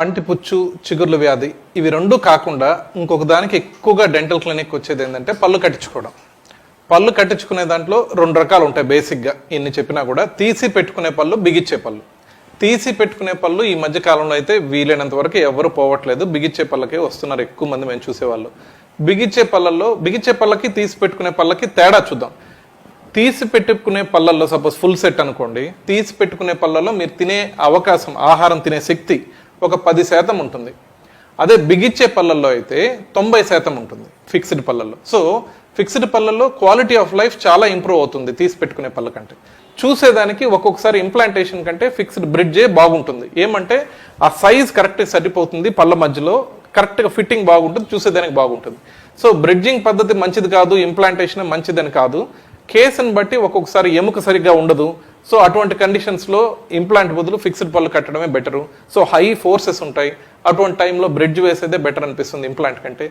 పంటిపుచ్చు చిగుర్ల వ్యాధి ఇవి రెండు కాకుండా ఇంకొక దానికి ఎక్కువగా డెంటల్ క్లినిక్ వచ్చేది ఏంటంటే పళ్ళు కట్టించుకోవడం. పళ్ళు కట్టించుకునే దాంట్లో రెండు రకాలు ఉంటాయి బేసిక్గా. ఇన్ని చెప్పినా కూడా తీసి పెట్టుకునే పళ్ళు బిగిచ్చే పళ్ళు. తీసి పెట్టుకునే పళ్ళు ఈ మధ్య కాలంలో అయితే వీలైనంత వరకు ఎవరు పోవట్లేదు. బిగిచ్చే పళ్ళకే వస్తున్నారు ఎక్కువ మంది మేము చూసేవాళ్ళు. బిగిచ్చే పళ్ళల్లో బిగిచ్చే పళ్ళకి తీసి పెట్టుకునే పళ్ళకి తేడా చూద్దాం. తీసి పెట్టుకునే పళ్ళల్లో సపోజ్ ఫుల్ సెట్ అనుకోండి. తీసి పెట్టుకునే పళ్ళల్లో మీరు తినే అవకాశం ఆహారం తినే శక్తి ఒక పది శాతం ఉంటుంది. అదే బిగిచ్చే పళ్ళల్లో అయితే తొంభై శాతం ఉంటుంది ఫిక్స్డ్ పళ్ళల్లో. సో ఫిక్స్డ్ పళ్ళల్లో క్వాలిటీ ఆఫ్ లైఫ్ చాలా ఇంప్రూవ్ అవుతుంది తీసి పెట్టుకునే పళ్ళ కంటే. చూసేదానికి ఒక్కొక్కసారి ఇంప్లాంటేషన్ కంటే ఫిక్స్డ్ బ్రిడ్జే బాగుంటుంది. ఏమంటే ఆ సైజ్ కరెక్ట్గా సరిపోతుంది పళ్ళ మధ్యలో కరెక్ట్గా ఫిట్టింగ్ బాగుంటుంది చూసేదానికి బాగుంటుంది. సో బ్రిడ్జింగ్ పద్ధతి మంచిది కాదు ఇంప్లాంటేషన్ మంచిదని కాదు. కేసుని బట్టి ఒక్కొక్కసారి ఎముక సరిగ్గా ఉండదు సో అటువంటి కండిషన్స్లో ఇంప్లాంట్ బదులు ఫిక్స్డ్ పళ్ళు కట్టడమే బెటరు సో హై ఫోర్సెస్ ఉంటాయి. అటువంటి టైంలో బ్రిడ్జ్ వేసేదే బెటర్ అనిపిస్తుంది ఇంప్లాంట్ కంటే.